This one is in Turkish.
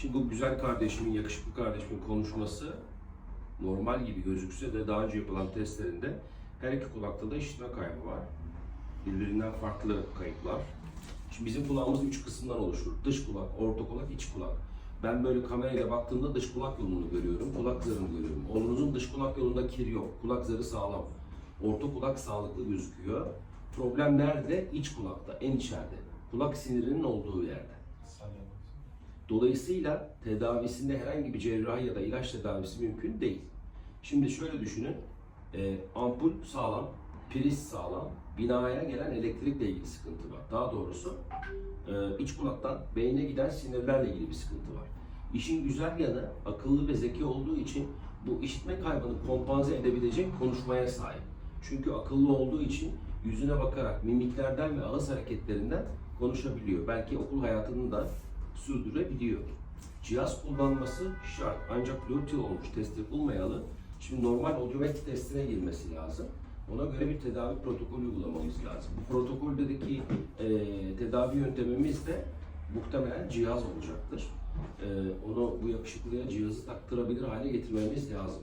Şimdi bu güzel kardeşimin, yakışıklı kardeşimin konuşması normal gibi gözükse de daha önce yapılan testlerinde her iki kulakta da işitme kaybı var. Birbirinden farklı kayıplar. Şimdi bizim kulağımız üç kısımdan oluşur. Dış kulak, orta kulak, iç kulak. Ben böyle kamerayla baktığımda dış kulak yolunu görüyorum, kulak zarını görüyorum. Oğlunuzun dış kulak yolunda kir yok, kulak zarı sağlam. Orta kulak sağlıklı gözüküyor. Problem nerede? İç kulakta, en içeride. Kulak sinirinin olduğu yerde. Dolayısıyla tedavisinde herhangi bir cerrahi ya da ilaç tedavisi mümkün değil. Şimdi şöyle düşünün, e, ampul sağlam, priz sağlam, binaya gelen elektrikle ilgili sıkıntı var. Daha doğrusu e, iç kulaktan beyne giden sinirlerle ilgili bir sıkıntı var. İşin güzel yanı akıllı ve zeki olduğu için bu işitme kaybını kompanze edebilecek konuşmaya sahip. Çünkü akıllı olduğu için yüzüne bakarak mimiklerden ve ağız hareketlerinden konuşabiliyor. Belki okul hayatını da sürdürebiliyor. Cihaz kullanması şart. Ancak 4 yıl olmuş test yapılmayalı. Şimdi normal audiometri testine girmesi lazım. Ona göre bir tedavi protokolü uygulamamız lazım. Bu protokoldeki e, tedavi yöntemimiz de muhtemelen cihaz olacaktır. E, onu bu yakışıklıya cihazı taktırabilir hale getirmemiz lazım.